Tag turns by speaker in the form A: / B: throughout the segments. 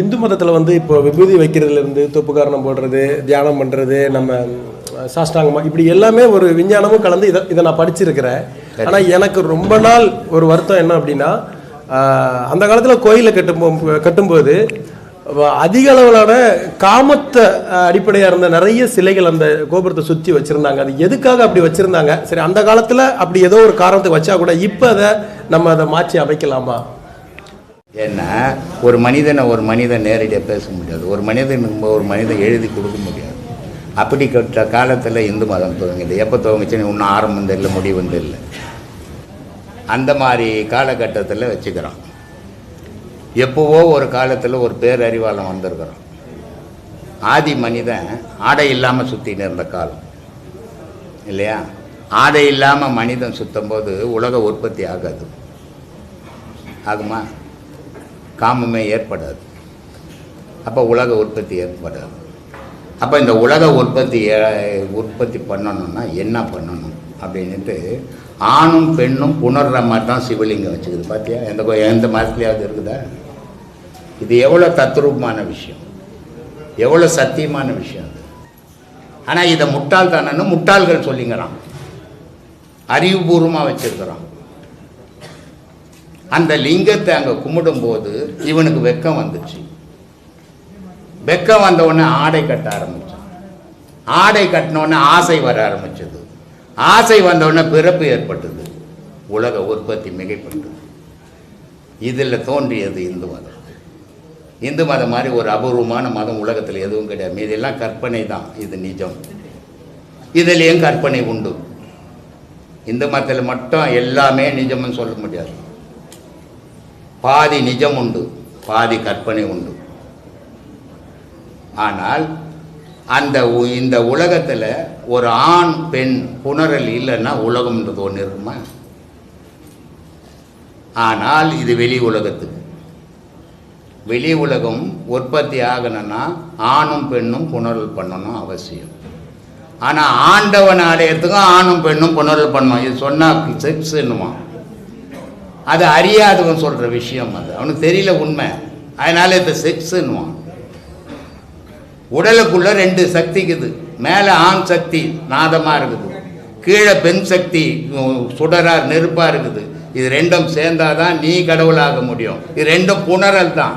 A: இந்து மதத்தில் வந்து இப்போ விபூதி வைக்கிறதுலேருந்து தொப்புக்காரணம் போடுறது தியானம் பண்ணுறது நம்ம சாஷ்டாங்கமாக சாஷ்டாங்கமா இப்படி எல்லாமே ஒரு விஞ்ஞானமும் கலந்து இதை இதை நான் படிச்சிருக்கிறேன். ஆனால் எனக்கு ரொம்ப நாள் ஒரு வருத்தம் என்ன அப்படின்னா அந்த காலத்தில் கோயிலில் கட்டும் கட்டும்போது அதிக அளவிலான காமத்தை அடிப்படையாக இருந்த நிறைய சிலைகள் அந்த கோபுரத்தை சுற்றி வச்சுருந்தாங்க. அது எதுக்காக அப்படி வச்சுருந்தாங்க? சரி அந்த காலத்தில் அப்படி ஏதோ ஒரு காரணத்துக்கு வச்சா கூட இப்போ அதை நம்ம அதை மாற்றி அமைக்கலாமா?
B: ஏன்னா ஒரு மனிதனை ஒரு மனிதன் நேரடியாக பேச முடியாது. ஒரு மனிதனுக்கு ஒரு மனிதன் எழுதி கொடுக்க முடியாது. அப்படி கட்ட காலத்தில் இந்து மதம் துவங்கிது எப்போ துவங்கிச்சுன்னு இன்னும் ஆரம்பம் தெரியல முடிவும் தெரியல அந்த மாதிரி காலகட்டத்தில் வச்சுக்கிறோம். எப்போவோ ஒரு காலத்தில் ஒரு பேரறிவாளம் வந்திருக்கிறோம் ஆதி மனிதன் ஆடை இல்லாமல் சுற்றின்னு இருந்த காலம். இல்லையா? ஆடை இல்லாமல் மனிதன் சுத்தும் போது உலக உற்பத்தி ஆகாது. ஆகுமா? காமமே ஏற்படாது. அப்போ உலக உற்பத்தி ஏற்படாது. அப்போ இந்த உலக உற்பத்தி ஏ- உற்பத்தி பண்ணணும்னா என்ன பண்ணணும் அப்படின்ட்டு ஆணும் பெண்ணும் புணர்ற மாதிரி தான் சிவலிங்கம் வச்சுக்குது. பார்த்தியா எந்த கோ- எந்த மதத்துலையாவது இருக்குதா? இது எவ்வளோ தத்ரூபமான விஷயம். எவ்வளோ சத்தியமான விஷயம் அது. ஆனால் இதை முட்டாள்தானன்னு முட்டாள்கள் சொல்லிங்கிறான். அறிவுபூர்வமாக வச்சுருக்கிறான். அந்த லிங்கத்தை அங்கே கும்பிடும்போது இவனுக்கு வெக்கம் வந்துச்சு. வெக்கம் வந்த உடனே ஆடை கட்ட ஆரம்பிச்சான் ஆடை கட்டினோடனே ஆசை வர ஆரம்பிச்சது. ஆசை வந்தவுடனே பிறப்பு ஏற்பட்டது. உலக உற்பத்தி மிகைப்பட்டது. இதில் தோன்றியது இந்து மதம். இந்து மதம் மாதிரி ஒரு அபூர்வமான மதம் உலகத்தில் எதுவும் கிடையாது. மீதெல்லாம் கற்பனை தான். இது நிஜம். இதுலேயும் கற்பனை உண்டு. இந்து மதத்தில் மட்டும் எல்லாமே நிஜம்னு சொல்ல முடியாது. பாதி நிஜம் உண்டு பாதி கற்பனை உண்டு. ஆனால் அந்த உ- இந்த உலகத்தில் ஒரு ஆண் பெண் புணரல் இல்லைன்னா உலகம்ன்றது ஒன்று இருக்குமா? ஆனால் இது வெளி உலகத்துக்கு. வெளி உலகம் உற்பத்தி ஆகணும்னா ஆணும் பெண்ணும் புணரல் பண்ணணும் அவசியம். ஆனால் ஆண்டவன் அடையறதுக்கும் ஆணும் பெண்ணும் புணரல் பண்ணணும். இது சொன்னால் செக்ஸ் செக்ஸ்ன்னுவான். அது அறியாதவன் சொல்கிற விஷயம் அது. அவனுக்கு தெரியல உண்மை. அதனால இது செக்ஸ்ன்னுவான். உடலுக்குள்ளே ரெண்டு சக்திக்குது மேலே ஆண் சக்தி நாதமாக இருக்குது. கீழே பெண் சக்தி சுடரார் நெருப்பாக இருக்குது. இது ரெண்டும் சேர்ந்தாதான் நீ கடவுளாக முடியும். இது ரெண்டும் புணரல் தான்.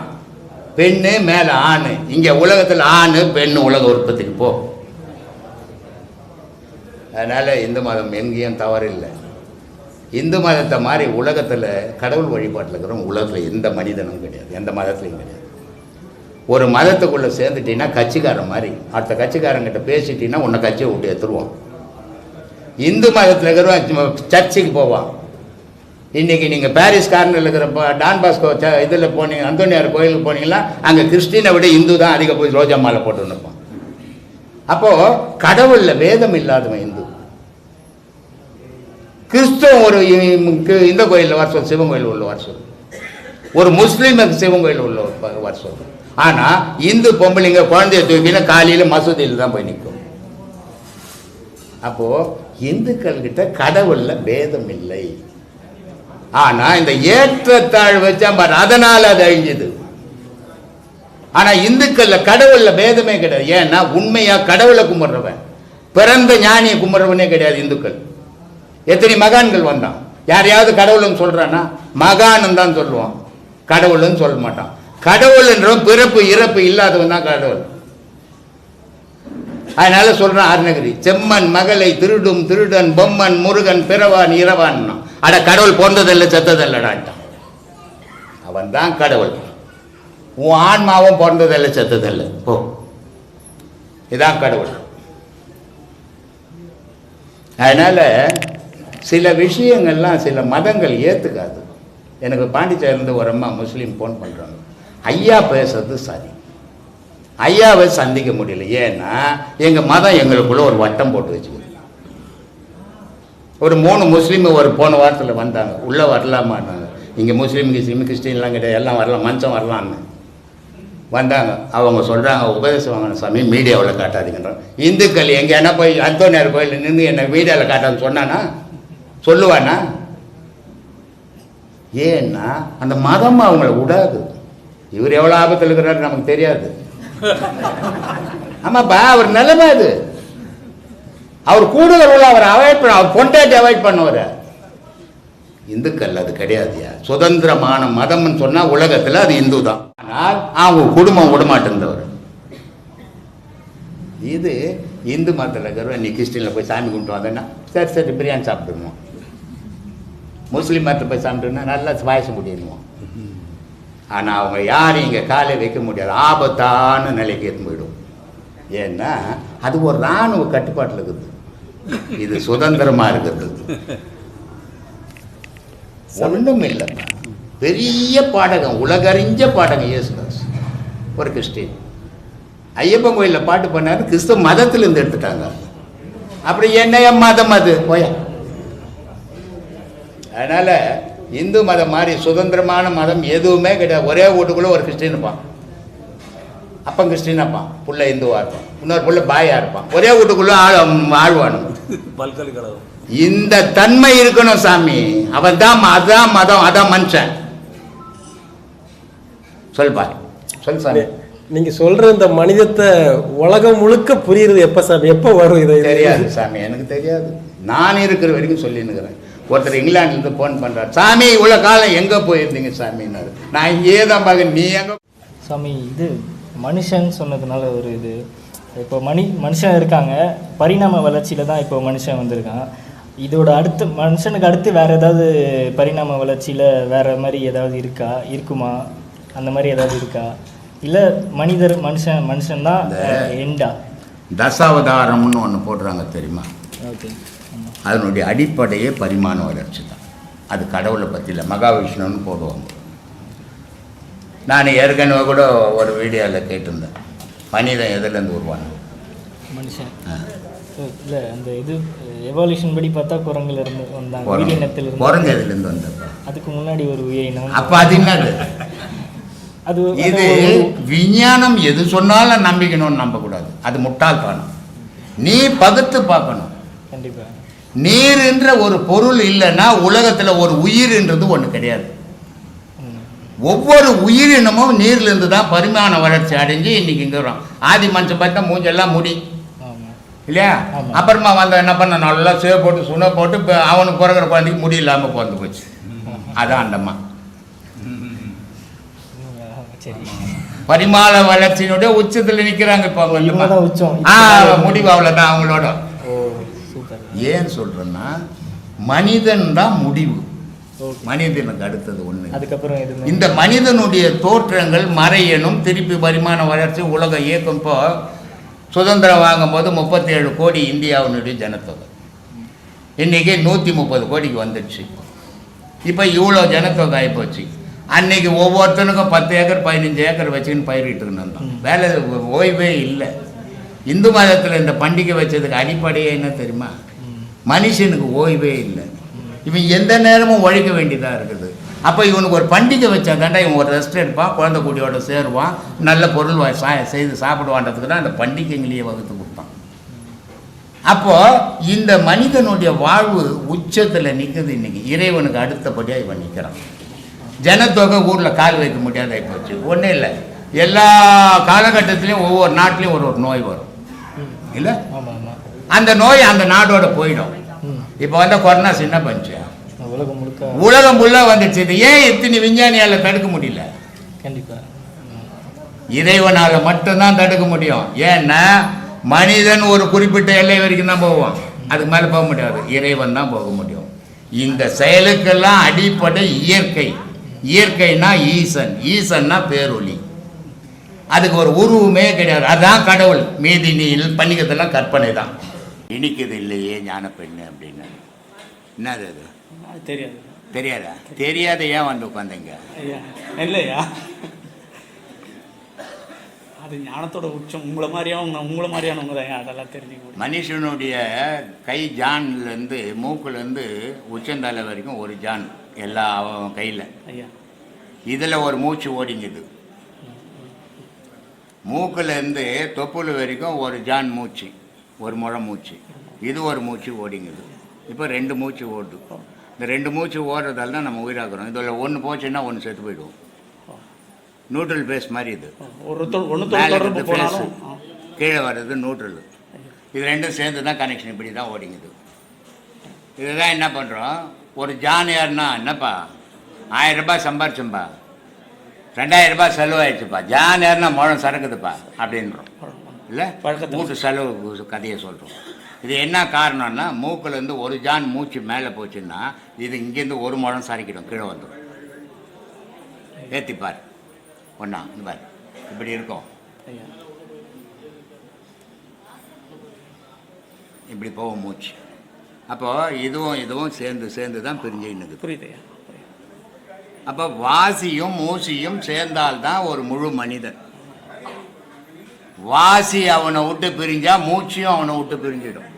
B: பெண்ணு மேலே ஆண். இங்கே உலகத்தில் ஆண் பெண்ணு உலக உற்பத்திக்கு போ. அதனால் இந்து மதம் எங்கேயும் தவறில்லை. இந்து மதத்தை மாதிரி உலகத்தில் கடவுள் வழிபாட்டில் இருக்கிறவங்க உலகத்தில் எந்த மனிதனும் கிடையாது. எந்த மதத்துலையும் கிடையாது. ஒரு மதத்துக்குள்ளே சேர்ந்துட்டீங்கன்னா கட்சிக்காரன் மாதிரி அடுத்த கட்சிக்காரங்கிட்ட பேசிட்டீங்கன்னா உன்னை கட்சியை விட்டு எடுத்துருவான். இந்து மதத்தில் இருக்கிறவன் சர்ச்சுக்கு போவான். இன்றைக்கி நீங்கள் பாரிஸ் கார்னரில் இருக்கிற டான் பாஸ்கோ ச இதில் போனீங்க அந்தோனியார் கோயிலுக்கு போனீங்கன்னா அங்கே கிறிஸ்டினை விட இந்து தான் அதிக போய் ரோஜா மாலை போட்டு நிற்பான் அப்போது கடவுளில் வேதம் இல்லாதவன் இந்து. கிறிஸ்துவம் ஒரு இந்த கோயிலில் வர சொல் சிவன் கோயில் உள்ள வர சொல். ஒரு முஸ்லீமுக்கு சிவன் கோயில் உள்ள வர சொல். ஆனால் இந்து பொம்பளைங்க குழந்தைய தூக்கினா காலையில் மசூதியில் தான் போய் நிற்கும் அப்போது இந்துக்கள் கிட்ட கடவுளில் பேதம் இல்லை. ஆனால் இந்த ஏற்றத்தாழ் வச்சா பாரு அதனால் அது அழிஞ்சுது. ஆனால் இந்துக்களில் கடவுளில் பேதமே கிடையாது. ஏன்னா உண்மையாக கடவுளை கும்பிட்றவன். பிறந்த ஞானியை கும்பிட்றவனே கிடையாது இந்துக்கள். எத்தனை மகான்கள் வந்தான்? யாரையாவது கடவுள்னு சொல்கிறான்னா மகான்னு தான் சொல்லுவான். கடவுள்னு சொல்ல மாட்டான். கடவுள்ன்றவன் பிறப்பு இறப்பு இல்லாதவன் தான் கடவுள். அதனால சொல்றான் அருணகிரி செம்மன் மகளை திருடும் திருடன் பொம்மன் முருகன் பிறவான் இரவான் அட கடவுள் பிறந்ததில்லை செத்ததில்லடான்ட்டான் அவன் தான் கடவுள். உன் ஆன்மாவும் பிறந்ததில்லை செத்ததில்லை. போ. இதான் கடவுள். அதனால சில விஷயங்கள்லாம் சில மதங்கள் ஏற்றுக்காது எனக்கு பாண்டிச்சேரிலேருந்து ஒரு அம்மா முஸ்லீம் ஃபோன் பண்ணுறாங்க ஐயா பேசுறது சரி. ஐயாவை சந்திக்க முடியல. ஏன்னா எங்கள் மதம் எங்களுக்குள்ள ஒரு வட்டம் போட்டு வச்சுக்குது. ஒரு மூணு முஸ்லீம் ஒரு போன வாரத்தில் வந்தாங்க. உள்ளே வரலாமான்னாங்க. இங்கே முஸ்லீம் கிஸ்லீம் கிறிஸ்டின்லாம் கிடையாது. எல்லாம் வரலாம் மஞ்சம் வரலான்னு வந்தாங்க. அவங்க சொல்கிறாங்க உபதேசம் வாங்கின சாமி மீடியாவில் காட்டாதீங்கன்றான் இந்துக்கள் எங்கேனா போய் அந்தோனியார் கோயில் நின்று என்னை மீடியாவில் காட்டான்னு சொன்னானா சொல்லுவானா? ஏன்னா அந்த மதம் அவங்கள விடாது. இவர் எவ்வளோ ஆபத்தில் இருக்கிறாரு நமக்கு தெரியாது. ஆமாப்பா அவர் நிலைமை அது. அவர் கூடுதல் அவர் அவாய்ட் பண்ண அவர் பொண்டாட்டி அவாய்ட் பண்ணுவார். இந்துக்கள் அது கிடையாதுயா. சுதந்திரமான மதம்னு சொன்னால் உலகத்தில் அது இந்து தான் ஆனால் அவங்க குடும்பம் விடமாட்டேன்றவர். இது இந்து மதத்தில் இருக்கிறவன் நீ கிறிஸ்டினில் போய் சாமி கும்பிட்டு வந்தேன்னா சரி சரி பிரியாணி சாப்பிடுவோம். முஸ்லீம் மதத்தில் போய் சாப்பிட்டுன்னா நல்லா பாயசம் கூட்டிடுவோம். ஆனால் அவங்க யாரும் இங்கே காலை வைக்க முடியாது. ஆபத்தான நிலைக்கு எடுத்து போயிடும் ஏன்னா அது ஒரு இராணுவ கட்டுப்பாட்டில் இருக்குது. இது சுதந்திரமாக இருக்கிறது. ஒன்றும் இல்லைப்பா பெரிய பாடகம் உலகறிஞ்ச பாடகம் இயேசுதாஸ் ஒரு கிறிஸ்டின். ஐயப்பன் கோயிலில் பாட்டு பண்ணாரு கிறிஸ்தவ மதத்திலேருந்து எடுத்துட்டாங்க. அப்படி என்னைய மதம் அது? போயா. அதனால இந்து மதம் மாதிரி சுதந்திரமான மதம் எதுவுமே கிடையாது. ஒரே வீட்டுக்குள்ள ஒரு கிறிஸ்டின் இருப்பான். அப்பன் கிறிஸ்டின் இருப்பான். புள்ள இந்துவா இருப்பான். இன்னொரு புள்ள பாயா இருப்பான். ஒரே வீட்டுக்குள்ள ஆள் ஆழ்வானும்.
C: பல்கலைக்கழகம்
B: இந்த தன்மை இருக்கணும் சாமி. அவன் தான் அதான் மதம் அதான் மனுஷன். சொல்பா சொல் சாமி.
A: நீங்க சொல்ற இந்த மனிதத்தை உலகம் முழுக்க புரியுறது எப்ப சாமி? எப்ப வரும் இதை?
B: தெரியாது சாமி. எனக்கு தெரியாது. நான் இருக்கிற வரைக்கும் சொல்லினுக்கிறேன் ஒருத்தர் இங்கிலாந்துலேருந்து ஃபோன் பண்ணுறார் சாமி இவ்வளோ காலம் எங்கே போயிருந்தீங்க சாமின்னாரு. நான் இங்கேயே தான் பார்க்க நீ எங்கே
D: சாமி இது மனுஷன் சொன்னதுனால ஒரு இது. இப்போ மனி மனுஷன் இருக்காங்க. பரிணாம வளர்ச்சியில் தான் இப்போ மனுஷன் வந்திருக்கான். இதோட அடுத்து மனுஷனுக்கு அடுத்து வேறு ஏதாவது பரிணாம வளர்ச்சியில் வேறு மாதிரி ஏதாவது இருக்கா? இருக்குமா? அந்த மாதிரி ஏதாவது இருக்கா? இல்லை மனிதர் மனுஷன் மனுஷன்தான் எண்டா?
B: தசாவதாரம்னு ஒன்று போடுறாங்க தெரியுமா?
D: ஓகே.
B: அதனுடைய அடிப்படையே பரிமாண வளர்ச்சி தான். அது கடவுளை பற்றி இல்லை மகாவிஷ்ணுன்னு போடுவாங்க. நான் ஏற்கனவே கூட ஒரு வீடியோவில் கேட்டிருந்தேன். மனிதன் எதுலேருந்து உருவான?
D: மனுஷன். இல்லை அந்த இது எவால்யூஷன் படி பார்த்தா குரங்குல இருந்து வந்தாங்க உயிரினத்தில் இருந்து
B: குரங்கு எதுலேருந்து வந்தப்பா
D: அதுக்கு முன்னாடி ஒரு உயிரினம்.
B: அப்போ அது என்னது?
D: அது
B: இது விஞ்ஞானம் எது சொன்னாலும் நம்பிக்கணும்னு நம்பக்கூடாது. அது முட்டாள்தனம். நீ பகுத்து பார்க்கணும்.
D: கண்டிப்பா.
B: நீர் என்ற ஒரு பொருள் இல்லைன்னா உலகத்துல ஒரு உயிர்ன்றது ஒண்ணு கிடையாது. ஒவ்வொரு உயிரினமும் நீர்லேருந்து தான் பரிமாண வளர்ச்சி அடைஞ்சு இன்னைக்கு இங்கே வரும் ஆதி மனுஷன் பார்த்தா மூஞ்செல்லாம் முடி. இல்லையா. அப்புறமா வந்த என்ன பண்ண நல்லா சேவ் போட்டு சுண்ண போட்டு இப்போ அவனுக்கு பிறகுற குழந்தைக்கு முடி இல்லாமல் பிறந்து போச்சு. அதான் அந்தம்மா பரிமாண வளர்ச்சியினுடைய உச்சத்தில் நிற்கிறாங்க இப்போ அவங்க
D: தான் உச்சம்.
B: ஆ முடிவு அவ்வளோதான் அவங்களோட. ஏன் சொல்றேன்னா மனிதன் தான் முடிவு. மனிதனுக்கு அடுத்தது ஒண்ணு.
D: அதுக்கப்புறம்
B: இந்த மனிதனுடைய தோற்றங்கள் மறையணும் திருப்பி பரிமாண வளர்ச்சி உலக இயக்கம் இப்போ சுதந்திரம் வாங்கும்போது முப்பத்தி ஏழு கோடி இந்தியாவினுடைய ஜனத்தொகை. இன்னைக்கு நூற்றி முப்பது கோடிக்கு வந்துடுச்சு. இப்போ இவ்வளோ ஜனத்தொகை ஆகிப்போச்சு அன்னைக்கு ஒவ்வொருத்தனுக்கும் பத்து ஏக்கர் பதினஞ்சு ஏக்கர் வச்சுக்கின்னு பயிரிட்டுக்கிட்டு இருந்தோம்.
D: ம்.
B: வேலை ஓய்வே இல்லை. இந்து மதத்தில் இந்த பண்டிகை வச்சதுக்கு அடிப்படையே என்ன தெரியுமா. மனுஷனுக்கு ஓய்வே இல்லை. இவன் எந்த நேரமும் உழைக்க வேண்டியதாக இருக்குது. அப்போ இவனுக்கு ஒரு பண்டிகை வச்சா தாண்டா இவன் ஒரு ரெஸ்ட் எடுப்பான் குழந்தை குடியோட சேருவான் நல்ல பொருள் சா செய்து சாப்பிடுவான்றதுக்கு தான் அந்த பண்டிகைங்களையே வகுத்து கொடுத்தான் அப்போ இந்த மனிதனுடைய வாழ்வு உச்சத்தில் நிற்குது இன்னைக்கு. இறைவனுக்கு அடுத்தபடியாக இவன் நிற்கிறான் ஜனத்தொகை ஊரில் கால் வைக்க முடியாத போச்சு ஒன்றும் இல்லை. எல்லா காலகட்டத்திலையும் ஒவ்வொரு நாட்டிலையும் ஒரு ஒரு நோய் வரும். இல்லை? அந்த நோய் அந்த நாடோட போயிடும். இப்போ வந்த கொரோனா சின்ன பஞ்சு.
D: உலகம் முழுக்க
B: உலகம் ஃபுல்லாக வந்துச்சு இது ஏன் இத்தனை விஞ்ஞானியால் தடுக்க முடியல?
D: கண்டிப்பா. ம்.
B: இறைவனால் மட்டும்தான் தடுக்க முடியும். ஏன்னா மனிதன் ஒரு குறிப்பிட்ட எல்லை வரைக்கும் தான் போவான். அதுக்கு மேலே போக முடியாது. இறைவன் தான் போக முடியும். இந்த செயலுக்கெல்லாம் அடிப்படை இயற்கை. இயற்கைனா ஈசன். ஈசன்னா பேரொளி. அதுக்கு ஒரு உருவமே கிடையாது. அதான் கடவுள். மீதி நீ பண்ணிக்கிறதெல்லாம் கற்பனை தான். இனிக்குது இல்லையே ஞான பெண்ணு அப்படின்னு. என்னது அது?
C: தெரியாது.
B: தெரியாதா? தெரியாத ஏன் வந்து உட்காந்தீங்க
C: இல்லையா? அது ஞானத்தோட உச்சம். உங்களை மாதிரியானவங்க உங்களை மாதிரியானவங்க தான் அதெல்லாம் தெரிஞ்சுக்க
B: மனுஷனுடைய கை ஜான்லேருந்து மூக்குலேருந்து உச்சந்தலை வரைக்கும் ஒரு ஜான் எல்லா அவன் கையில்.
C: ஐயா.
B: இதில் ஒரு மூச்சு ஓடிங்குது. மூக்குலேருந்து தொப்புள் வரைக்கும் ஒரு ஜான் மூச்சு. ஒரு முழம் மூச்சு. இது ஒரு மூச்சு ஓடிங்குது. இப்போ ரெண்டு மூச்சு ஓடுது. இந்த ரெண்டு மூச்சு ஓடுறதால தான் நம்ம உயிராக்குறோம். இதில் ஒன்று போச்சுன்னா ஒன்று செத்து போயிடுவோம். நியூட்ரல் பேஸ் மாதிரி இது.
C: ஆ.
B: கீழே வர்றது நியூட்ரல் இது ரெண்டும் சேர்ந்து தான் கனெக்ஷன் இப்படி தான் ஓடிங்குது. இதுதான் என்ன பண்ணுறோம் ஒரு ஜான் ஏறுனா என்னப்பா? ஆயிரம் ரூபாய் சம்பாரிச்சோம்பா. ரெண்டாயிரம் ரூபாய் செலவாயிடுச்சுப்பா. ஜான் ஏறுனா முழம் சரக்குதுப்பா அப்படின்றோம். இல்லை. வீட்டு செலவு கதையை சொல்கிறோம் இது என்ன காரணம்னா மூக்குலேருந்து ஒரு ஜான் மூச்சு மேலே போச்சுன்னா இது இங்கேருந்து ஒரு முழம் சரைக்கிடும் கீழே வந்துடும் ஏற்றி பார் ஒன்றா இந்த பார். இப்படி இருக்கும். இப்படி போகும் மூச்சு. அப்போ இதுவும் இதுவும் சேர்ந்து சேர்ந்து தான்
C: ஐயா புரியுது.
B: அப்போ வாசியும் மூசியும் சேர்ந்தால்தான் ஒரு முழு மனிதன். வாசி அவனை விட்டு பிரிஞ்சா மூச்சியும் அவனை விட்டு பிரிஞ்சிடும்.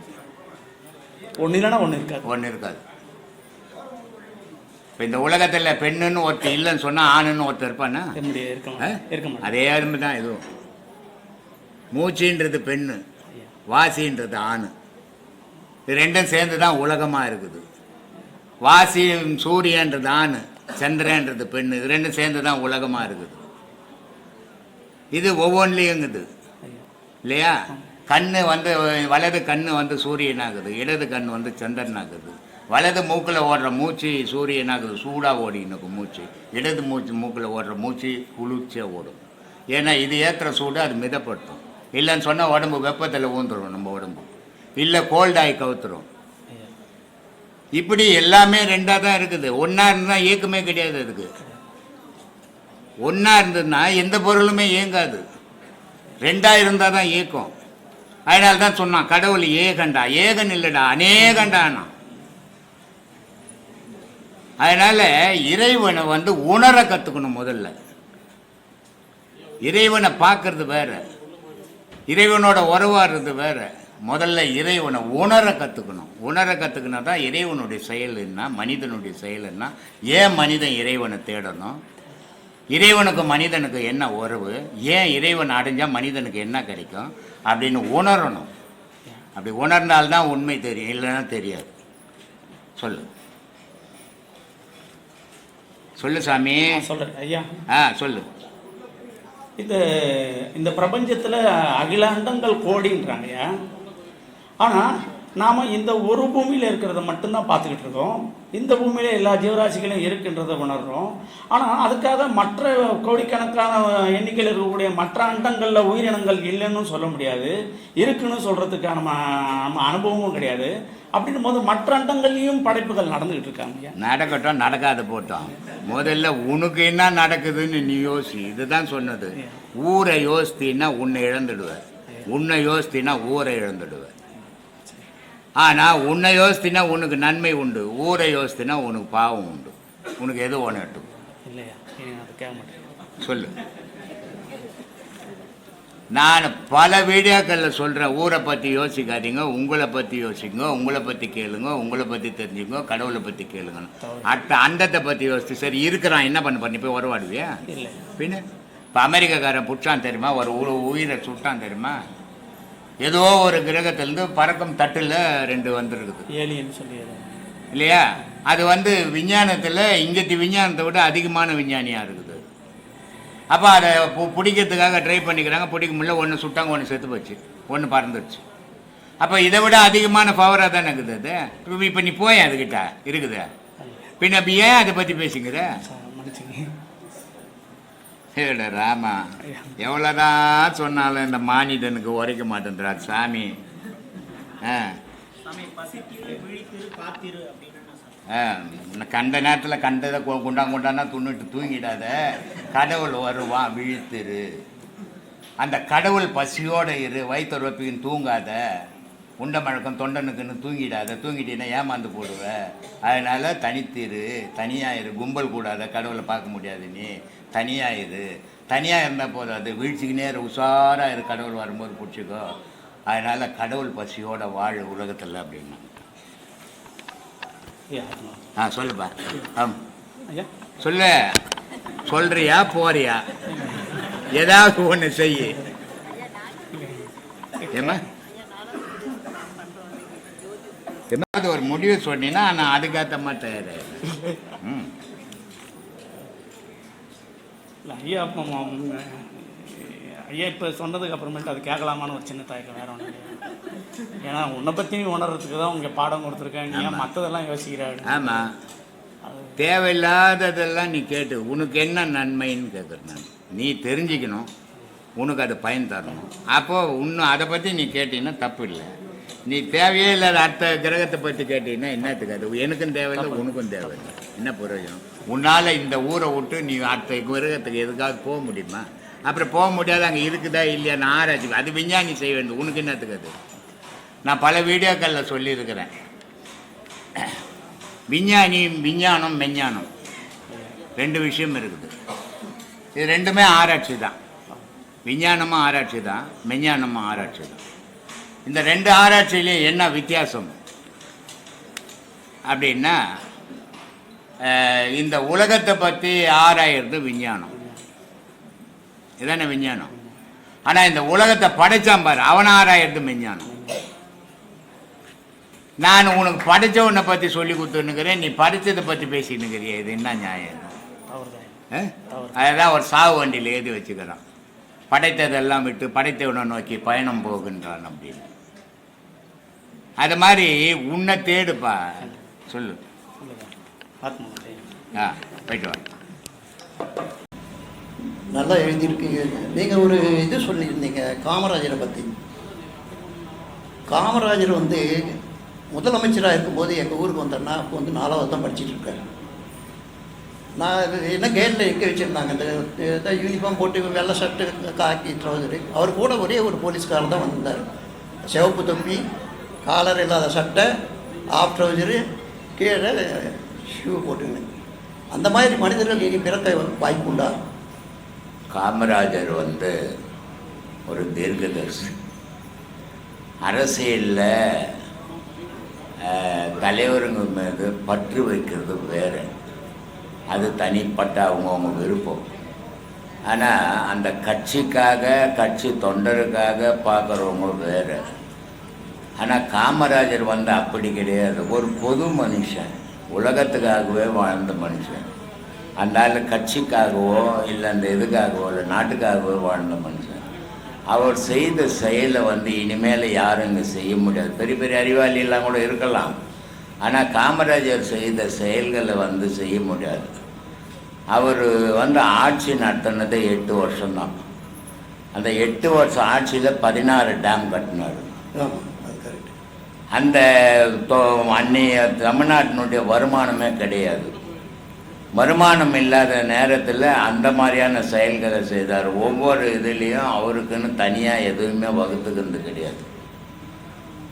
C: ஒன்று இல்லைன்னா ஒன்று இருக்காது.
B: ஒன்று இருக்காது. இப்போ இந்த உலகத்தில் பெண்ணுன்னு ஒருத்தர் இல்லைன்னு சொன்னால் ஆணுன்னு ஒருத்தர் இருப்பானா? அதே மாதிரி தான் இதுவும் மூச்சின்றது பெண்ணு வாசின்றது ஆண். இது ரெண்டும் சேர்ந்து தான் உலகமாக இருக்குது. வாசி சூரியன்றது ஆண் சந்திரன்றது பெண்ணு. இது ரெண்டும் சேர்ந்து தான் உலகமாக இருக்குது. இது ஒவ்வொன்றிலையுங்குது
C: ஐயா
B: இல்லையா? கண்ணு வந்து வலது கண்ணு வந்து சூரியனாகுது இடது கண் வந்து சந்திரனாகுது. வலது மூக்கில் ஓடுற மூச்சு சூரியனாகுது சூடாக ஓடினுக்கு இருக்கும் மூச்சு. இடது மூச்சு மூக்கில் ஓடுற மூச்சு குளிர்ச்சியாக ஓடும். ஏன்னா இது ஏற்றுற சூடு அது மிதப்படுத்தும் இல்லைன்னு சொன்னால் உடம்பு வெப்பத்தில் ஊந்துடும் நம்ம உடம்பு. இல்லை கோல்டாகி கவுத்துரும். இப்படி எல்லாமே ரெண்டாக தான் இருக்குது. ஒன்றா இருந்தால் இயக்கமே கிடையாது அதுக்கு. ஒன்றா இருந்ததுன்னா எந்த பொருளுமே இயங்காது. ரெண்டாக இருந்தால் தான் ஏக்கம். அதனால தான் சொன்னான் கடவுள் ஏகண்டா. ஏகன் இல்லைடா அநேகண்டானா அதனால இறைவனை வந்து உணர கற்றுக்கணும் முதல்ல. இறைவனை பார்க்கறது வேற. இறைவனோட உறவாடுறது வேற. முதல்ல இறைவனை உணர கற்றுக்கணும் உணர கற்றுக்கினா தான் இறைவனுடைய செயல் என்ன மனிதனுடைய செயல் என்ன ஏன் மனிதன் இறைவனை தேடணும்? இறைவனுக்கு மனிதனுக்கு என்ன உறவு? ஏன் இறைவன் அடைஞ்சால் மனிதனுக்கு என்ன கிடைக்கும்? அப்படின்னு உணரணும். அப்படி உணர்ந்தால்தான் உண்மை தெரியும் இல்லைன்னா தெரியாது. சொல்லு. சொல்லு சாமி.
C: சொல்கிறேன் ஐயா.
B: ஆ சொல்லு.
C: இந்த இந்த பிரபஞ்சத்தில் அகிலாண்டங்கள் கோடின்றாங்கய்யா. ஆனால் நாம் இந்த ஒரு பூமியில் இருக்கிறத மட்டும்தான் பார்த்துக்கிட்டு இருக்கோம். இந்த பூமியில் எல்லா ஜீவராசிகளும் இருக்கின்றதை உணர்றோம். ஆனால் அதுக்காக மற்ற கோடிக்கணக்கான எண்ணிக்கையில் இருக்கக்கூடிய மற்ற அண்டங்களில் உயிரினங்கள் இல்லைன்னு சொல்ல முடியாது. இருக்குன்னு சொல்கிறதுக்கான நம்ம அனுபவமும் கிடையாது. அப்படின்னும் போது மற்ற அண்டங்கள்லேயும் படைப்புகள் நடந்துக்கிட்டு இருக்காங்க
B: நடக்கட்டும் நடக்காத போட்டோம். முதல்ல உனக்கு என்ன நடக்குதுன்னு நீ யோசி. இதுதான் சொன்னது. ஊரை யோசித்தீன்னா உன்னை இழந்துடுவ உன்னை யோசித்தீன்னா ஊரை இழந்துடுவ ஆனால் உன்னை யோசித்தீன்னா உனக்கு நன்மை உண்டு ஊரை யோசித்தீன்னா உனக்கு பாவம் உண்டு. உனக்கு எது ஒன்று
C: இல்லையா?
B: சொல்லு. நான் பல வீடியோக்களில் சொல்கிறேன் ஊரை பற்றி யோசிக்காதீங்க உங்களை பற்றி யோசிங்க உங்களை பற்றி கேளுங்க உங்களை பற்றி தெரிஞ்சுங்க கடவுளை பற்றி கேளுங்க அட்ட அண்டத்தை பற்றி யோசிச்சு சரி இருக்கிறான் என்ன பண்ண பண்ணி போய் உறவாடுவியா
C: இல்லை
B: பின்ன? இப்போ அமெரிக்காக்காரன் புடிச்சான் தெரியுமா? ஒரு உயிரை சுட்டான் தெரியுமா? ஏதோ ஒரு கிரகத்திலேருந்து பறக்கும் தட்டில் ரெண்டு வந்திருக்குது.
C: ஏலியன் சொல்லி ஏதோ
B: இல்லையா? அது வந்து விஞ்ஞானத்தில் இங்கத்தி விஞ்ஞானத்தை விட அதிகமான விஞ்ஞானியாக இருக்குது. அப்போ அதை பிடிக்கிறதுக்காக ட்ரை பண்ணிக்கிறாங்க. பிடிக்க முடியல ஒன்று சுட்டாங்க ஒன்று செத்து போச்சு. ஒன்று பறந்துடுச்சு அப்போ இதை விட அதிகமான பவராக தானே இருக்குது அது? இப்போ நீ போய் அதுக்கிட்ட இருக்குது. பின்ன ஏன் அதை பற்றி
C: மன்னிச்சுங்க
B: ஏடா ராமா. எவ்வளோதான் சொன்னாலும் இந்த மானிடனுக்கு உரைக்க மாட்டேன்றார் சாமி. ஆ. கண்ட நேரத்தில் கண்டதை கு- குண்டா குண்டானா துண்ணிட்டு தூங்கிடாத. கடவுள் வருவான் விழித்திரு. அந்த கடவுள் பசியோடு இரு வயிற்று ரொப்பின்னு தூங்காத. உண்ட மழக்கம் தொண்டனுக்குன்னு தூங்கிடாத. தூங்கிட்டீங்கன்னா ஏமாந்து போடுவ. அதனால தனித்திரு தனியாக இரு கும்பல் கூடாத. கடவுளை பார்க்க முடியாது நீ. தனியாக இரு தனியாக இருந்தால் போதும். அது வீழ்ச்சிக்கினே உஷாராக இரு கடவுள் வரும்போது பிடிச்சிக்கோ. அதனால கடவுள் பசியோட வாழ் உலகத்தில் அப்படின்னா. ஆ சொல்லுப்பா. ஆம். சொல்லு. சொல்றியா போறியா? ஏதாவது ஒன்று செய்யு ஏம்மா? ஏதாவது ஒரு முடிவு சொன்னீங்கன்னா நான் அதுக்கேற்ற மாதிரி தயாராகிறேன் ம்.
C: இல்லை ஐயா ஐயா இப்போ சொன்னதுக்கு அப்புறமேட்டு அது கேட்கலாமான்னு ஒரு சின்ன தயக்கம் வேற இல்லை ஏன்னா உன்னை பற்றி உணர்றதுக்கு தான் உங்க பாடம் கொடுத்துருக்கேன். நீ ஏன் மற்றதெல்லாம் யோசிக்கிறாரு
B: ஆமாம் தேவையில்லாததெல்லாம் நீ கேட்டு உனக்கு என்ன நன்மைன்னு கேட்குறேன் நான். நீ தெரிஞ்சுக்கணும். உனக்கு அது பயன் தரணும். அப்போது இன்னும் அதை பற்றி நீ கேட்டீங்கன்னா தப்பு இல்லை. நீ தேவையே இல்லாத அடுத்த கிரகத்தை பற்றி கேட்டீங்கன்னா என்னத்துக்கு அது? எனக்கும் தேவையில்லை உனக்கும் தேவையில்லை. என்ன பிரயோஜனம் உன்னால் இந்த ஊரை விட்டு நீ அடுத்த கிரகத்துக்கு எதுக்காவது போக முடியுமா? அப்புறம் போக முடியாது அங்கே இருக்குதா இல்லையா? நான் ஆராய்ச்சி அது விஞ்ஞானி செய்ய வேண்டும். உனக்கு என்னத்துக்கு அது? நான் பல வீடியோக்களில் சொல்லியிருக்கிறேன். விஞ்ஞானி விஞ்ஞானம் மெஞ்ஞானம். ரெண்டு விஷயம் இருக்குது. இது ரெண்டுமே ஆராய்ச்சி தான். விஞ்ஞானமும் ஆராய்ச்சி தான் மெஞ்ஞானமும் ஆராய்ச்சி தான். இந்த ரெண்டு ஆராய்ச்சியிலையும் என்ன வித்தியாசம்? அப்படின்னா இந்த உலகத்தை பற்றி ஆராயிறது விஞ்ஞானம். இதானே விஞ்ஞானம்? ஆனால் இந்த உலகத்தை படைச்சான் பாரு அவன் ஆராயிறது விஞ்ஞானம். நான் உனக்கு படித்தவனை பற்றி சொல்லி கொடுத்துன்னுக்கிறேன் நீ படித்ததை பற்றி பேசினுக்கிறிய இது என்ன நியாயம்? அதுதான் ஒரு சாவு வண்டியில் எழுதி வச்சுக்கிறான். படைத்ததெல்லாம் விட்டு படைத்தவனை நோக்கி பயணம் போகின்றான் அப்படின்னு. அது மாதிரி உன்னை தேடுப்பா. சொல்லு.
C: ஆத்மா
B: ஆ போயிட்டு வா.
E: நல்லா எழுதியிருக்கீங்க. நீங்கள் ஒரு இது சொல்லியிருந்தீங்க காமராஜரை பற்றி காமராஜர் வந்து முதலமைச்சராக இருக்கும்போது எங்கள் ஊருக்கு வந்தேன்னா அப்போ வந்து நாலாவது தான் படிச்சுட்டு இருக்காரு. நான் என்ன கேட்டில் எங்கே வச்சுருந்தாங்க. இந்த யூனிஃபார்ம் போட்டு வெள்ளை ஷர்ட்டு காக்கி ட்ரௌசரு அவர் கூட ஒரே ஒரு போலீஸ்காரர் தான் வந்தார் சிவப்பு தொப்பி காலர் இல்லாத சட்டை ஆஃப் ட்ரௌசரு கீழே ஷூ போட்டுக்கணும் அந்த மாதிரி மனிதர்கள் இனி பிறக்க வாய்ப்புண்டா?
B: காமராஜர் வந்து ஒரு தீர்க்கதர்சி. அரசியலில் தலைவருங்க மீது பற்று வைக்கிறது வேறு. அது தனிப்பட்ட அவங்கவுங்க விருப்பம். ஆனால் அந்த கட்சிக்காக கட்சி தொண்டருக்காக பார்க்குறவங்க வேறு. ஆனால் காமராஜர் வந்து அப்படி கிடையாது. ஒரு பொது மனுஷன் உலகத்துக்காகவே வாழ்ந்த மனுஷன். அந்த ஆள் கட்சிக்காகவோ இல்லை அந்த இதுக்காகவோ இல்லை நாட்டுக்காகவோ வாழ்ந்த மனுஷன். அவர் செய்த செயலை வந்து இனிமேல் யாரும் இங்கே செய்ய முடியாது. பெரிய பெரிய அறிவாளியெல்லாம் கூட இருக்கலாம். ஆனால் காமராஜர் செய்த செயல்களை வந்து செய்ய முடியாது. அவர் வந்து ஆட்சி நடத்தினது எட்டு வருஷம்தான். அந்த எட்டு வருஷம் ஆட்சியில் பதினாறு டேம் கட்டினார். அந்த அன்னைய தமிழ்நாட்டினுடைய வருமானமே கிடையாது. வருமானம் இல்லாத நேரத்தில் அந்த மாதிரியான செயல்களை செய்தார். ஒவ்வொரு இதுலேயும் அவருக்குன்னு தனியாக எதுவுமே வகுத்துக்கிறது கிடையாது.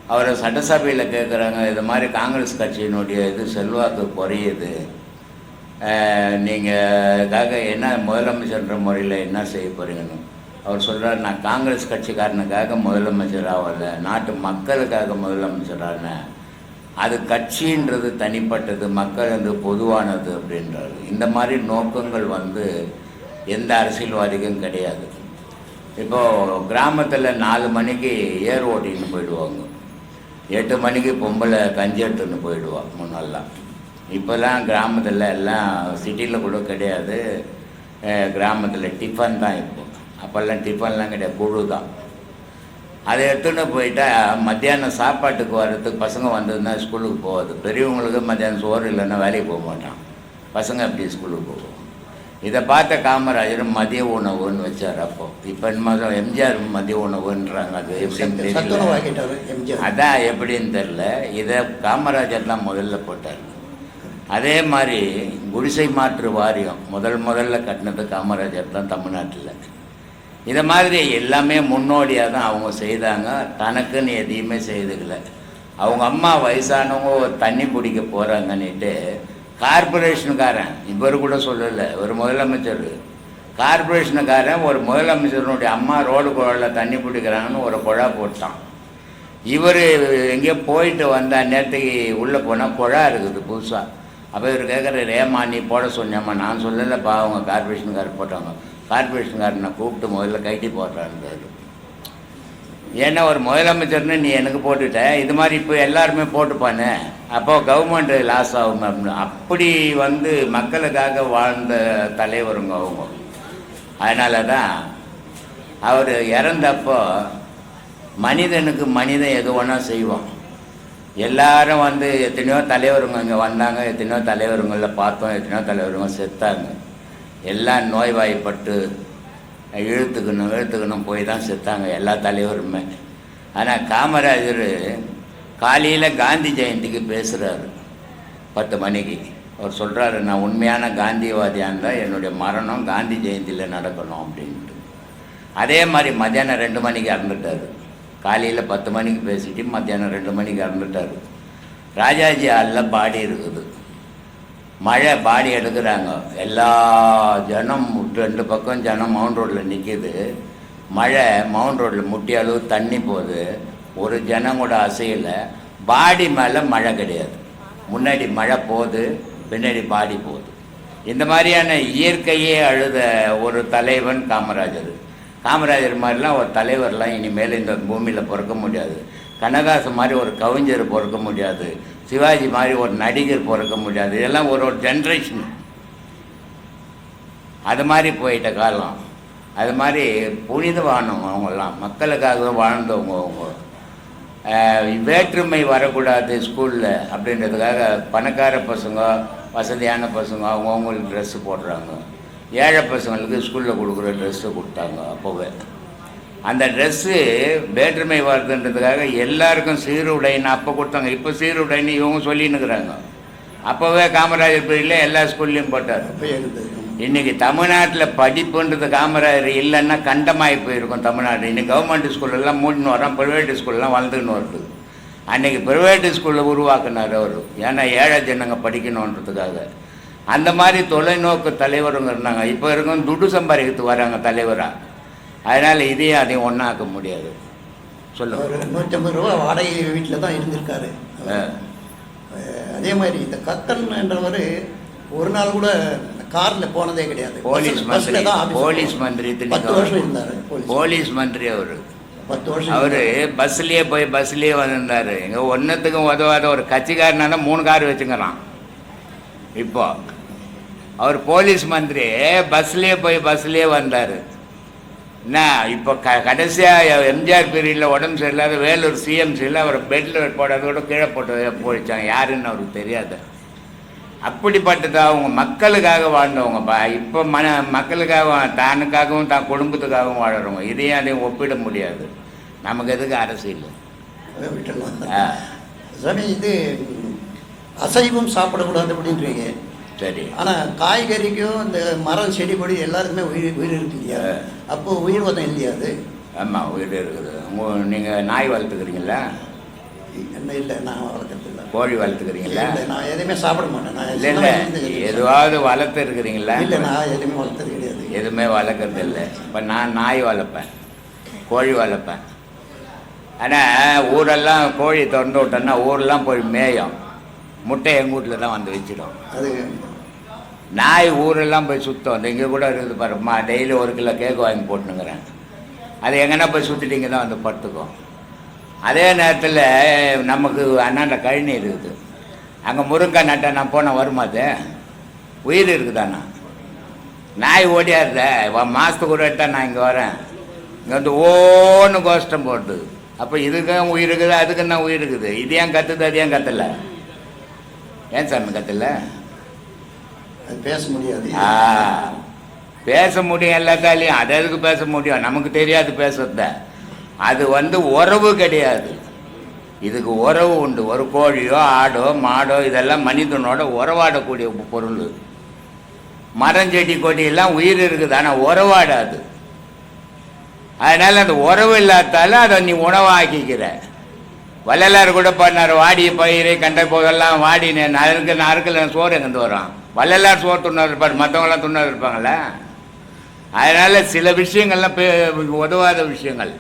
B: அவரை சட்டசபையில் கேட்குறாங்க இது மாதிரி காங்கிரஸ் கட்சியினுடைய இது செல்வாக்கு குறையுது. நீங்கள் இதுக்காக என்ன முதலமைச்சர்ன்ற முறையில் என்ன செய்ய போகிறீங்கன்னு அவர் சொல்கிறார் நான் காங்கிரஸ் கட்சிக்காரனுக்காக முதலமைச்சர் ஆகல நாட்டு மக்களுக்காக முதலமைச்சரானேன் அது கட்சின்றது தனிப்பட்டது மக்கள் அது பொதுவானது அப்படின்றார். இந்த மாதிரி நோக்கங்கள் வந்து எந்த அரசியல்வாதிக்கும் கிடையாது. இப்போது கிராமத்தில் நாலு மணிக்கு ஏர் ஓட்டின்னு போயிடுவாங்க. எட்டு மணிக்கு பொம்பளை கஞ்சி எடுத்துன்னு போயிடுவாள் முன்னெல்லாம். இப்போல்லாம் கிராமத்தில் எல்லாம் சிட்டியில் கூட கிடையாது. கிராமத்தில் டிஃபன் தான் இப்போ. அப்போல்லாம் டிஃபன்லாம் கிடையாது குழு தான். அதை எடுத்துன்னு போயிட்டா மத்தியானம் சாப்பாட்டுக்கு வர்றதுக்கு பசங்க வந்ததுன்னா ஸ்கூலுக்கு போகாது. பெரியவங்களுக்கு மத்தியானம் சோறு இல்லைன்னா வேலைக்கு போக மாட்டான். பசங்க அப்படி ஸ்கூலுக்கு போகும். இதை பார்த்த காமராஜர் மதிய உணவுன்னு வச்சார் அப்போ. இப்போ என்னமோ எம்ஜிஆர் மதிய உணவுன்றாங்க. அது எப்படின்னு தெரியல. அதான் எப்படின்னு தெரில இதை காமராஜர் தான் முதல்ல போட்டார். அதே மாதிரி குடிசை மாற்று வாரியம் முதல் முதல்ல கட்டினது காமராஜர் தான் தமிழ்நாட்டில். இதை மாதிரி எல்லாமே முன்னோடியாக தான் அவங்க செய்தாங்க. தனக்குன்னு எதையுமே செய்துக்கல. அவங்க அம்மா வயசானவங்க ஒரு தண்ணி குடிக்க போகிறாங்கன்னுட்டு கார்பரேஷனுக்காரன் இவர் கூட சொல்லலை ஒரு முதலமைச்சர். கார்பரேஷனுக்காரன் ஒரு முதலமைச்சருடைய அம்மா ரோடு குழல தண்ணி பிடிக்கிறாங்கன்னு ஒரு குழா போட்டான். இவர் எங்கேயோ போயிட்டு வந்த நேரத்துக்கு உள்ளே போனால் குழா இருக்குது புதுசாக அப்போ இவர் கேட்குறாரு ஏம்மா நீ போட சொன்னியம்மா நான் சொல்லலைப்பா அவங்க கார்பரேஷன்காரர் போட்டாங்க. கார்பரேஷன்காரனை கூப்பிட்டு முதல்ல கைட்டி போடுறான்றாரு ஏன்னா ஒரு முதலமைச்சர்னு நீ எனக்கு போட்டுட்ட? இது மாதிரி இப்போ எல்லாருமே போட்டுப்பானே? அப்போ கவர்மெண்ட் லாஸ் ஆகும்? அப்படின்னு. அப்படி வந்து மக்களுக்காக வாழ்ந்த தலைவருங்க அவங்க. அதனால தான் அவர் இறந்தப்போ மனிதனுக்கு மனிதன் எது ஒன்றா செய்வோம் எல்லாரும் வந்து எத்தனையோ தலைவருங்க இங்கே வந்தாங்க எத்தனையோ தலைவருங்களில் பார்த்தோம் எத்தனையோ தலைவருங்க செத்தாங்க. எல்லாம் நோய்வாய்ப்பட்டு இழுத்துக்கணும் இழுத்துக்கணும் போய் தான் செத்தாங்க எல்லா தலைவருமே. ஆனால் காமராஜர் காலையில் காந்தி ஜெயந்திக்கு பேசுகிறாரு பத்து மணிக்கு. அவர் சொல்கிறாரு நான் உண்மையான காந்தியவாதியாக இருந்தால் என்னுடைய மரணம் காந்தி ஜெயந்தியில் நடக்கணும் அப்படின்ட்டு. அதே மாதிரி மத்தியானம் ரெண்டு மணிக்கு இறந்துட்டார். காலையில் பத்து மணிக்கு பேசிட்டு மத்தியானம் ரெண்டு மணிக்கு இறந்துட்டார். ராஜாஜி ஆளில் பாடி இருக்குது. மழை பாடி எடுக்கிறாங்க. எல்லா ஜனம் ரெண்டு பக்கம் ஜனம் மவுண்ட் ரோட்டில் நிற்கிது மழை மவுண்ட் ரோட்டில் முட்டி அளவு தண்ணி போகுது. ஒரு ஜனம் கூட அசையலை. பாடி மேலே மழை கிடையாது. முன்னாடி மழை போகுது பின்னாடி பாடி போகுது. இந்த மாதிரியான இயற்கையே அழுத ஒரு தலைவன் காமராஜர். காமராஜர் மாதிரிலாம் ஒரு தலைவர்லாம் இனிமேல் இந்த பூமியில் பிறக்க முடியாது. கண்ணதாசன் மாதிரி ஒரு கவிஞர் பிறக்க முடியாது. சிவாஜி மாதிரி ஒரு நடிகர் பிறக்க முடியாது. இதெல்லாம் ஒரு ஒரு ஜென்ரேஷன் அது மாதிரி போயிட்ட காலம். அது மாதிரி புனிதவானவங்க அவங்கெல்லாம் மக்களுக்காக வாழ்ந்தவங்க அவங்க. வேற்றுமை வரக்கூடாது ஸ்கூலில் அப்படின்றதுக்காக பணக்கார பசங்க வசதியான பசங்க அவங்கவுங்களுக்கு ட்ரெஸ்ஸு போடுறாங்க. ஏழை பசங்களுக்கு ஸ்கூலில் கொடுக்குற ட்ரெஸ்ஸு கொடுத்தாங்க அப்போவே. அந்த ட்ரெஸ்ஸு வேற்றுமை வருதுன்றதுக்காக எல்லாருக்கும் சீருடைன்னு அப்போ கொடுத்தாங்க. இப்போ சீருடைன்னு இவங்க சொல்லின்னுக்குறாங்க. அப்போவே காமராஜர் பீரியடில் எல்லா ஸ்கூல்லையும் போட்டார். இன்னைக்கு தமிழ்நாட்டில் படிப்புன்றது காமராஜர் இல்லைன்னா கண்டமாகி போயிருக்கும் தமிழ்நாடு. இன்னைக்கு கவர்மெண்ட் ஸ்கூல்லெல்லாம் மூடின்னு வரோம் ப்ரைவேட் ஸ்கூல்லாம் வளர்ந்துன்னு வருது. அன்னைக்கு ப்ரைவேட் ஸ்கூலில் உருவாக்குனார் அவர். ஏன்னா ஏழை ஜனங்க படிக்கணுன்றதுக்காக. அந்த மாதிரி தொலைநோக்கு தலைவருங்க இருந்தாங்க. இப்போ இருக்கும் துட்டு சம்பாதிக்கிறதுக்கு வராங்க தலைவராக அதனால் இதையும் அதையும் ஒன்றாக்க முடியாது. சொல்லுங்க.
E: அவர் நூற்றம்பது ரூபா வாடகை வீட்டில் தான் இருந்திருக்காரு. அதே மாதிரி இந்த கக்கன் என்றவர் ஒரு நாள் கூட காரில் போனதே கிடையாது.
B: போலீஸ் மந்திரி போலீஸ். மந்திரி
E: பத்து வருஷம் இருந்தார் போலீஸ்.
B: மந்திரி அவர்.
E: பத்து வருஷம்
B: அவர். பஸ்லேயே போய் பஸ்லேயே வந்திருந்தார். எங்க ஒன்றுத்துக்கும் உதவாத ஒரு கட்சிக்காரனால மூணு கார் வச்சுக்கிறான் இப்போ அவர் போலீஸ் மந்திரி பஸ்லேயே போய் பஸ்லேயே வந்தார். என்ன இப்போ க கடைசியாக எம்ஜிஆர் பீரியடில் உடம்பு சரியில்லாத வேலூர் சிஎம்சியில் அவர் பெட்டில் போடாத கூட கீழே போட்டு போயிடுச்சாங்க. யாருன்னு அவருக்கு தெரியாது. அப்படிப்பட்டது அவங்க மக்களுக்காக வாழ்ந்தவங்க. பா இப்போ மன மக்களுக்காக தானுக்காகவும் தான் குடும்பத்துக்காகவும் வாழறவங்க. இதையும் அதையும் ஒப்பிட முடியாது. நமக்கு எதுக்கு அரசியல்
E: விட்டுடலாம். சாமி இது அசைவம் சாப்பிடக்கூடாது அப்படின்றீங்க.
B: சரி.
E: ஆனால் காய்கறிக்கும் இந்த மரம் செடி கொடி எல்லாருக்குமே உயிர் உயிர் இருக்கு இல்லையா?
B: ஆ.
E: அப்போ உயிர் வதம் இல்லையா அது?
B: ஆமாம் உயிர் இருக்குது. உங்க நீங்கள் நாய் வளர்த்துக்கிறீங்களா?
E: என்ன இல்லை நான் வளர்க்கறது இல்லை
B: கோழி வளர்த்துக்கிறீங்களா?
E: நான் எதுவுமே சாப்பிட மாட்டேன். நான்
B: இல்லை எதுவாவது வளர்த்து இருக்கிறீங்களா?
E: இல்லை நான் எதுவுமே வளர்த்தது கிடையாது.
B: எதுவுமே வளர்க்குறது இல்லை இப்போ நான் நாய் வளர்ப்பேன். கோழி வளர்ப்பேன். ஆனால் ஊரெல்லாம் கோழி திறந்து விட்டோன்னா ஊரெல்லாம் போய் மேயும். முட்டை எங்கள் வீட்டில் தான் வந்து வச்சிடும்.
E: அது
B: நாய் ஊரெல்லாம் போய் சுத்தம். அந்த இங்கே கூட இருக்குது பாருமா டெய்லி ஒரு கிலோ கேக்கு வாங்கி போட்டுனுங்கிறேன். அது எங்கன்னா போய் சுற்றிட்டிங்க தான் வந்து படுத்துக்கும் அதே நேரத்தில் நமக்கு அண்ணாண்ட கழனி இருக்குது. அங்கே முருங்கை நட்டை நான் போனால் வருமா அது? உயிர் இருக்குதாண்ணா நாய் ஓடியாருத. மாதத்துக்கு ஒரு எடுத்தா நான் இங்கே வரேன். இங்கே வந்து ஓன்னு கோஷ்டம் போட்டு அப்போ இதுக்கும் உயிர் இருக்குது அதுக்கு என்ன உயிர் இருக்குது இது ஏன் கத்துது அது ஏன் கத்தலை? ஏன் சாமி கத்தல?
E: அது பேச முடியாது.
B: ஆ பேச முடியும் எல்லாத்தாலையும். அது எதுக்கு பேச முடியும்? நமக்கு தெரியாது பேசுறத. அது வந்து உறவு கிடையாது. இதுக்கு உறவு உண்டு. ஒரு கோழியோ ஆடோ மாடோ இதெல்லாம் மனிதனோட உறவாடக்கூடிய பொருள். மரம் செடி கொடியெல்லாம் உயிர் இருக்குது. ஆனால் உறவாடாது. அதனால அந்த உறவு இல்லாதால அதை நீ உணவாக்கிக்கிற. வள்ளலார் கூட பண்ணார் வாடிய பயிரை கண்ட போதெல்லாம் வாடினேன் நறுக்கு நறுக்கல சோறு எங்கேருந்து வரும்? வள்ளலார் சோறு துண்ணாது இருப்பார் மற்றவங்களாம் துண்ணாது இருப்பாங்களே அதனால் சில விஷயங்கள்லாம் பெ- உதவாத விஷயங்கள்.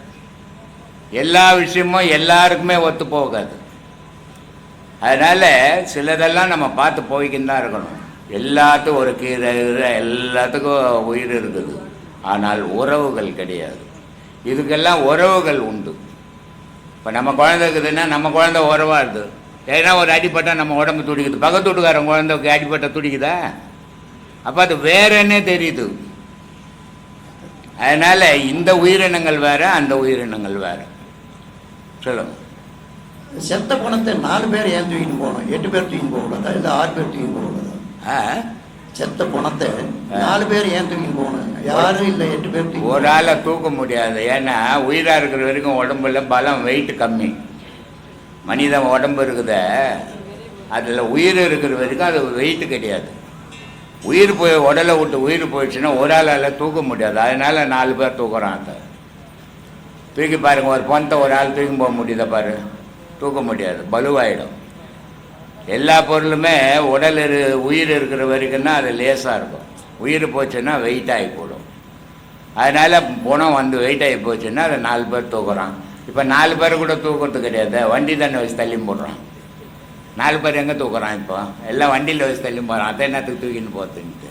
B: எல்லா விஷயமும் எல்லாருக்குமே ஒத்து போகாது. அதனால் சிலதெல்லாம் நம்ம பார்த்து போய்க்கின்னு தான் இருக்கணும். எல்லாத்துக்கும் ஒரு கீரை கீரை எல்லாத்துக்கும் உயிர் இருக்குது. ஆனால் உறவுகள் கிடையாது. இதுக்கெல்லாம் உறவுகள் உண்டு. இப்போ நம்ம குழந்தை இருக்குதுன்னா நம்ம குழந்தை உறவாடுது ஏன்னா ஒரு அடிப்பட்டா நம்ம உடம்பு துடிக்குது. பக்கத்து வீட்டுக்காரன் குழந்தைக்கு அடிப்பட்டா துடிக்குதா? அப்போ அது வேற என்ன தெரியுது. அதனால் இந்த உயிரினங்கள் வேற அந்த உயிரினங்கள் வேற. சொல்லுங்க.
E: செத்த பணத்தை நாலு பேர் ஏன் தூக்கிட்டு போகணும்? எட்டு பேர் தூக்கிட்டு போகக்கூடாதா? இல்லை ஆறு பேர் தூக்கிட்டு போகக்கூடாதா?
B: ஆ?
E: செத்த பணத்தை நாலு பேர் ஏன் தூக்கி போகணும்? யாரும் இல்லை எட்டு பேர்
B: ஒரு ஆளை தூக்க முடியாது. ஏன்னா உயிராக இருக்கிற வரைக்கும் உடம்புல பலம் வெயிட் கம்மி. மனிதன் உடம்பு இருக்குத அதில் உயிர் இருக்கிற வரைக்கும் அது வெயிட் கிடையாது. உயிர் போய் உடலை விட்டு உயிர் போயிடுச்சுன்னா ஒரு ஆளால் தூக்க முடியாது. அதனால் நாலு பேர் தூக்குறான் அதை தூக்கி பாருங்க ஒரு பணத்தை ஒரு ஆள் தூக்கி போக முடியுதா பாரு? தூக்க முடியாது. பலுவாயிடும். எல்லா பொருளுமே உடல் இரு உயிர் இருக்கிற வரைக்கும்னா அது லேசாக இருக்கும். உயிர் போச்சுன்னா வெயிட் ஆகி போடும். அதனால் குணம் வந்து வெயிட் ஆகி போச்சுன்னா அதை நாலு பேர் தூக்குறான். இப்போ நாலு பேர் கூட தூக்கிறது கிடையாது. வண்டி தானே வச்சு தள்ளி போடுறான். நாலு பேர் எங்கே தூக்குறான் இப்போ? எல்லாம் வண்டியில் வச்சு தள்ளி போகிறான் அதை என்னத்துக்கு தூக்கின்னு போகிறதுன்ட்டு